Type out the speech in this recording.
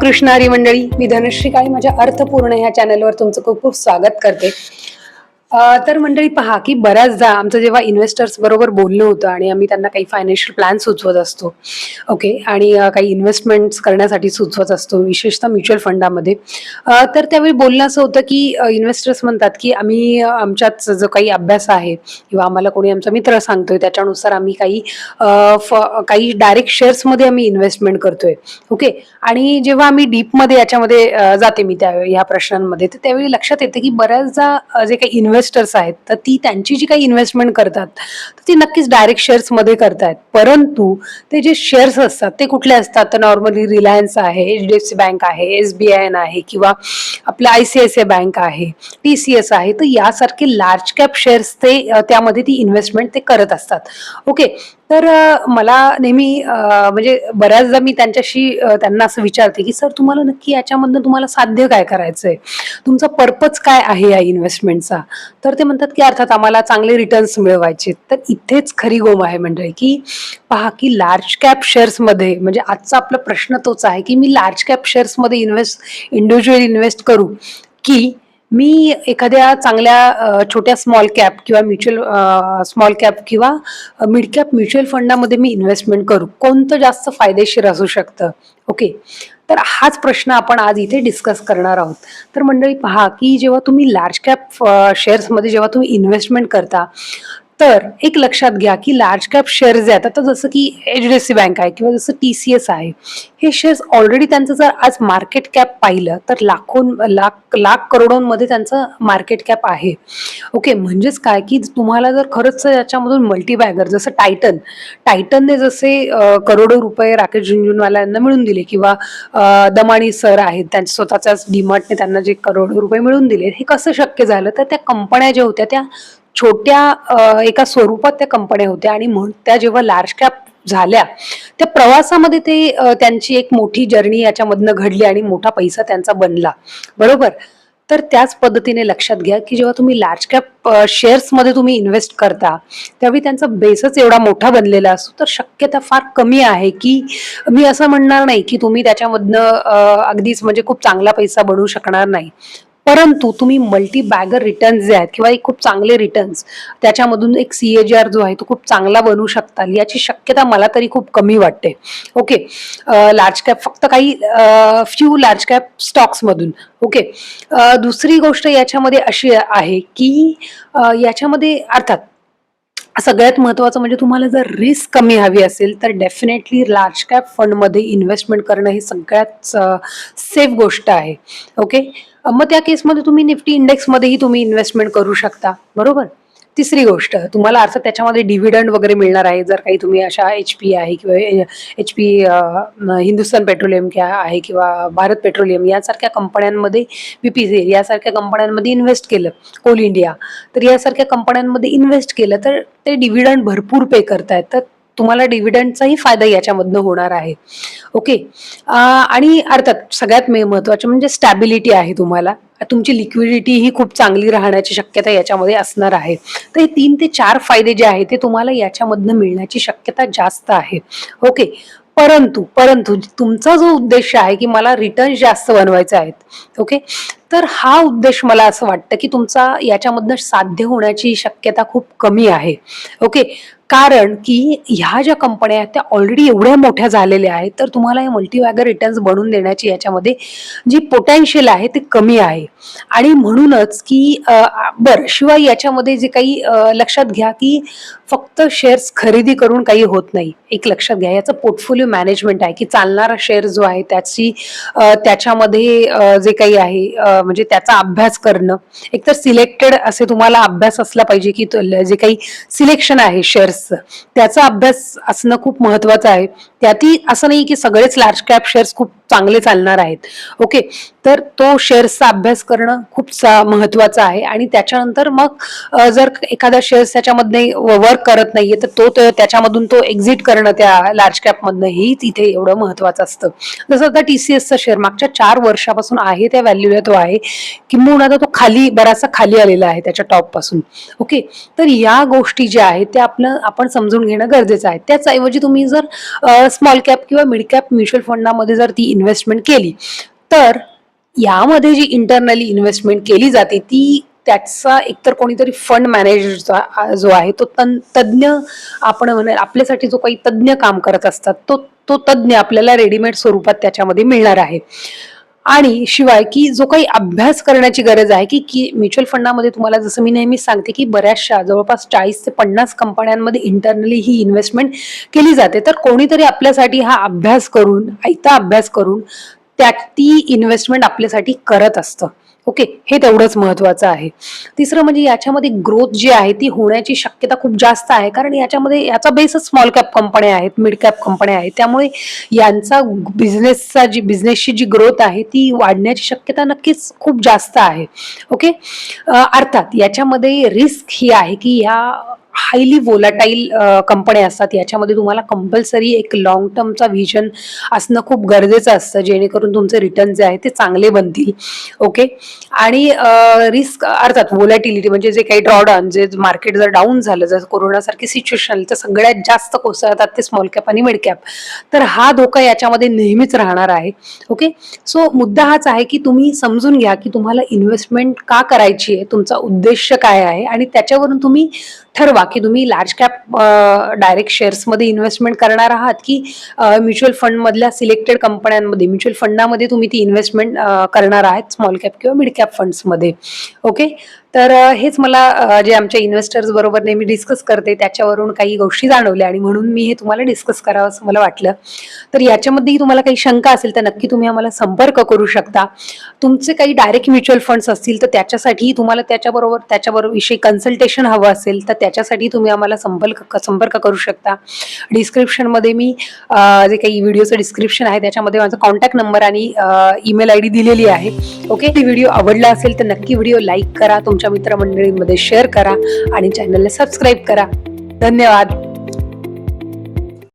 रामकृष्ण हरी मंडळी मी धनश्री काळी माझ्या अर्थपूर्ण ह्या चॅनलवर तुमचं खूप खूप स्वागत करते. तर मंडळी पहा की बऱ्याचदा आमचं जेव्हा इन्व्हेस्टर्स बरोबर बोलणं होतं आणि आम्ही त्यांना काही फायनान्शियल प्लॅन सुचवत असतो ओके आणि काही इन्व्हेस्टमेंट्स करण्यासाठी सुचवत असतो विशेषतः म्युच्युअल फंडामध्ये तर त्यावेळी बोलणं असं होतं की इन्व्हेस्टर्स म्हणतात की आम्ही आमच्यात जो काही अभ्यास आहे किंवा आम्हाला कोणी आमचा मित्र सांगतोय त्याच्यानुसार आम्ही काही फ- काही डायरेक्ट शेअर्समध्ये आम्ही इन्व्हेस्टमेंट करतोय ओके आणि जेव्हा आम्ही डीपमध्ये याच्यामध्ये जाते मी त्या ह्या प्रश्नांमध्ये तर त्यावेळी लक्षात येते की बऱ्याचदा जे काही इन्व्हेस्टर्स आहेत तर ती त्यांची जी काही इन्व्हेस्टमेंट करतात तर ती नक्कीच डायरेक्ट शेअर्समध्ये करतायत. परंतु ते जे शेअर्स असतात ते कुठले असतात? तर नॉर्मली रिलायन्स आहे H D F C bank आहे एस बी आय एन आहे किंवा आपलं I C I C I bank आहे टी सी एस आहे तर यासारखे लार्ज कॅप शेअर्स ते त्यामध्ये ती इन्व्हेस्टमेंट ते करत असतात. ओके तर मला नेहमी म्हणजे बऱ्याचदा मी त्यांच्याशी त्यांना असं विचारते की सर तुम्हाला नक्की याच्यामधनं तुम्हाला साध्य काय करायचं आहे तुमचा पर्पज काय आहे या इन्व्हेस्टमेंटचा? तर ते म्हणतात की अर्थात आम्हाला चांगले रिटर्न्स मिळवायचे तर इथेच खरी गोम आहे म्हणजे की पहा की लार्ज कॅप शेअर्समध्ये म्हणजे आजचा आपला प्रश्न तोच आहे की मी लार्ज कॅप शेअर्समध्ये इन्व्हेस्ट इंडिव्हिज्युअल इन्व्हेस्ट करू की मी एखाद्या चांगल्या छोट्या स्मॉल कॅप किंवा म्युच्युअल स्मॉल कॅप किंवा मिड कॅप म्युच्युअल फंडामध्ये मी इन्व्हेस्टमेंट करू. कोणतं जास्त फायदेशीर असू शकतं? ओके तर हाच प्रश्न आपण आज इथे डिस्कस करणार आहोत. तर मंडळी पहा की जेव्हा तुम्ही लार्ज कॅप शेअर्समध्ये जेव्हा तुम्ही इन्व्हेस्टमेंट करता तर एक लक्षात घ्या की लार्ज कॅप शेअर्स जे आहेत आता जसं की H D F C bank आहे किंवा जसं टी सी एस आहे हे शेअर्स ऑलरेडी त्यांचं जर आज मार्केट कॅप पाहिलं तर लाखों लाख लाख करोडोंमध्ये त्यांचं मार्केट कॅप आहे. ओके म्हणजेच काय की तुम्हाला जर खरंच याच्यामधून मल्टीबॅगर जसं टायटन टायटनने जसे करोडो रुपये राकेश झुंझुनवाल्यांना मिळून दिले किंवा दमाणी सर आहेत त्यांच्या स्वतःच्याच डीमार्टने त्यांना जे करोडो रुपये मिळून दिले हे कसं शक्य झालं? तर त्या कंपन्या ज्या होत्या त्या छोट्या एका स्वरूपात त्या कंपन्या होत्या आणि म्हणून त्या जेव्हा लार्ज कॅप झाल्या त्या प्रवासामध्ये ते त्यांची एक मोठी जर्नी याच्यामधनं घडली आणि मोठा पैसा त्यांचा बनला. बरोबर? तर त्याच पद्धतीने लक्षात घ्या की जेव्हा तुम्ही लार्ज कॅप शेअर्समध्ये तुम्ही इन्व्हेस्ट करता त्यावेळी त्यांचा बेसच एवढा मोठा बनलेला असतो तर शक्यता फार कमी आहे की मी असं म्हणणार नाही की तुम्ही त्याच्यामधनं अगदीच म्हणजे खूप चांगला पैसा बनवू शकणार नाही. परंतु तुम्ही मल्टी बॅगर रिटर्न्स जे आहेत किंवा एक खूप चांगले रिटर्न्स त्याच्यामधून एक सी ए जी आर जो आहे तो खूप चांगला बनवू शकताल याची शक्यता मला तरी खूप कमी वाटते. ओके लार्ज कॅप फक्त काही फ्यू लार्ज कॅप स्टॉक्समधून ओके दुसरी गोष्ट याच्यामध्ये अशी आहे की याच्यामध्ये अर्थात सगळ्यात महत्त्वाचं म्हणजे तुम्हाला जर रिस्क कमी हवी असेल तर डेफिनेटली लार्ज कॅप फंडमध्ये इन्व्हेस्टमेंट करणं ही सगळ्यात सेफ गोष्ट आहे. ओके मग त्या केसमध्ये तुम्ही निफ्टी इंडेक्समध्येही तुम्ही इन्व्हेस्टमेंट करू शकता. बरोबर? तिसरी गोष्ट तुम्हाला अर्थात त्याच्यामध्ये डिव्हिडंड वगैरे मिळणार आहे जर काही तुम्ही अशा एच पी आहे किंवा एच पी हिंदुस्थान पेट्रोलियम किंवा आहे किंवा भारत पेट्रोलियम यासारख्या कंपन्यांमध्ये बी पी सी यासारख्या कंपन्यांमध्ये इन्व्हेस्ट केलं कोल इंडिया तर यासारख्या कंपन्यांमध्ये इन्व्हेस्ट केलं तर ते डिव्हिडंड भरपूर पे करतायत. तर तुम्हाला डिव्हिडंडचाही फायदा याच्यामधनं होणार आहे. ओके आणि अर्थात सगळ्यात मे- महत्त्वाचं म्हणजे स्टॅबिलिटी आहे तुम्हाला. तुमची लिक्विडिटी ही खूप चांगली राहण्याची शक्यता याच्यामध्ये असणार आहे. तर हे तीन ते चार फायदे जे आहेत ते तुम्हाला याच्यामधनं मिळण्याची शक्यता जास्त आहे. ओके परंतु परंतु तुमचा जो उद्देश आहे की मला रिटर्न जास्त बनवायचे आहेत. ओके तर हा उद्देश मला असं वाटतं की तुमचा याच्यामधनं साध्य होण्याची शक्यता खूप कमी आहे. ओके कारण की ह्या ज्या कंपन्या आहेत त्या ऑलरेडी एवढ्या मोठ्या झालेल्या आहेत तर तुम्हाला हे मल्टीवॅगर रिटर्न्स बनवून देण्याची याच्यामध्ये जी पोटॅन्शियल आहे ते कमी आहे. आणि म्हणूनच की बरं शिवाय याच्यामध्ये जे काही लक्षात घ्या की फक्त शेअर्स खरेदी करून काही होत नाही. एक लक्षात घ्या याचं पोर्टफोलिओ मॅनेजमेंट आहे की चालणारा शेअर जो आहे त्याची त्याच्यामध्ये जे काही आहे म्हणजे त्याचा अभ्यास करणं. एकतर सिलेक्टेड असे तुम्हाला अभ्यास असला पाहिजे की जे काही सिलेक्शन आहे शेअर्सचं त्याचा अभ्यास असणं खूप महत्वाचं आहे. त्यातही असं नाही की सगळेच लार्ज कॅप शेअर्स खूप चांगले चालणार आहेत. ओके? तर तो शेअर्सचा अभ्यास करणं खूप सा- महत्वाचं आहे. आणि त्याच्यानंतर मग जर एखादा शेअर्स त्याच्यामध्ये वर्क करत नाहीये तर तो त्याच्यामधून तो एक्झिट करणं त्या लार्ज कॅपमधनं हेच तिथे एवढं महत्वाचं असतं. जसं आता टी सी एसचा शेअर मागच्या चार वर्षापासून आहे त्या व्हॅल्यूला तो आहे. आहे किंबहुना आता तो खाली बराचसा खाली आलेला आहे त्याच्या टॉपपासून. ओके तर या गोष्टी ज्या आहेत त्या आपलं आपण समजून घेणं गरजेचं आहे. त्याचऐवजी तुम्ही जर स्मॉल कॅप किंवा मिड कॅप म्युच्युअल फंडामध्ये जर ती इन्व्हेस्टमेंट केली तर यामध्ये जी इंटरनली इन्व्हेस्टमेंट केली जाते ती त्याचा एकतर कोणीतरी फंड मॅनेजरचा जो आहे तो तन तज्ज्ञ आपण म्हणे आपल्यासाठी जो काही तज्ज्ञ काम करत असतात तो तो तज्ज्ञ आपल्याला रेडीमेड स्वरूपात त्याच्यामध्ये मिळणार आहे. आणि शिवाय की जो काही अभ्यास करण्याची गरज आहे की की म्युच्युअल फंडामध्ये तुम्हाला जसं मी नेहमीच सांगते की बऱ्याचशा जवळपास चाळीस ते पन्नास कंपन्यांमध्ये इंटरनली ही इन्व्हेस्टमेंट केली जाते. तर कोणीतरी आपल्यासाठी हा अभ्यास करून आयता अभ्यास करून त्या ती इन्व्हेस्टमेंट आपल्यासाठी करत असतं. ओके हे तेवढंच महत्वाचं आहे. तिसरं म्हणजे याच्यामध्ये ग्रोथ जी आहे ती होण्याची शक्यता खूप जास्त आहे. कारण याच्यामध्ये याचा बेसच स्मॉल कॅप कंपन्या आहेत मिड कॅप कंपन्या आहेत. त्यामुळे यांचा बिझनेसचा जी बिझनेसची जी ग्रोथ आहे ती वाढण्याची शक्यता नक्कीच खूप जास्त आहे. ओके? अर्थात याच्यामध्ये रिस्क ही आहे की या हायली वोलाटाईल कंपन्या असतात. याच्यामध्ये तुम्हाला कंपल्सरी एक लॉंग टर्मचा व्हिजन असणं खूप गरजेचं असतं. जेणेकरून तुमचे रिटर्न जे आहे ते चांगले बनतील. ओके आणि रिस्क अर्थात वोलॅटिलिटी म्हणजे जे काही ड्रॉडाऊन जे मार्केट जर डाऊन झालं जर कोरोनासारखी सिच्युएशन आली तर सगळ्यात जास्त कोसळतात ते स्मॉल कॅप आणि मिड कॅप तर हा धोका याच्यामध्ये नेहमीच राहणार आहे. ओके सो मुद्दा हाच आहे की तुम्ही समजून घ्या की तुम्हाला इन्व्हेस्टमेंट का करायची आहे? तुमचा उद्देश काय आहे? आणि त्याच्यावरून तुम्ही ठरवा की तुम्ही लार्ज कॅप डायरेक्ट शेअर्समध्ये इन्व्हेस्टमेंट करणार आहात की म्युच्युअल फंडमधल्या सिलेक्टेड कंपन्यांमध्ये म्युच्युअल फंडामध्ये तुम्ही ती इन्व्हेस्टमेंट करणार आहात स्मॉल कॅप किंवा मिड कॅप फंड्समध्ये ओके तर हेच मला जे आमच्या इन्व्हेस्टर्स बरोबर नेहमी डिस्कस करते त्याच्यावरून काही गोष्टी जाणवल्या आणि म्हणून मी हे तुम्हाला डिस्कस करावं असं मला वाटलं. तर याच्यामध्येही तुम्हाला काही शंका असेल तर नक्की तुम्ही आम्हाला संपर्क करू शकता. तुमचे काही डायरेक्ट म्युच्युअल फंड्स असतील तर त्याच्यासाठी तुम्हाला त्याच्याबरोबर त्याच्याबरोबर विषयी कन्सल्टेशन हवं असेल तर त्याच्यासाठी तुम्ही आम्हाला संपर्क संपर्क करू शकता. डिस्क्रिप्शनमध्ये मी जे काही व्हिडिओचं डिस्क्रिप्शन आहे त्याच्यामध्ये माझा कॉन्टॅक्ट नंबर आणि ईमेल आय डी दिलेली आहे. ओके व्हिडिओ आवडला असेल तर नक्की व्हिडिओ लाईक करा. तुम तुमच्या मित्रमंडळींमध्ये शेअर करा आणि चॅनलला सबस्क्राईब करा. धन्यवाद.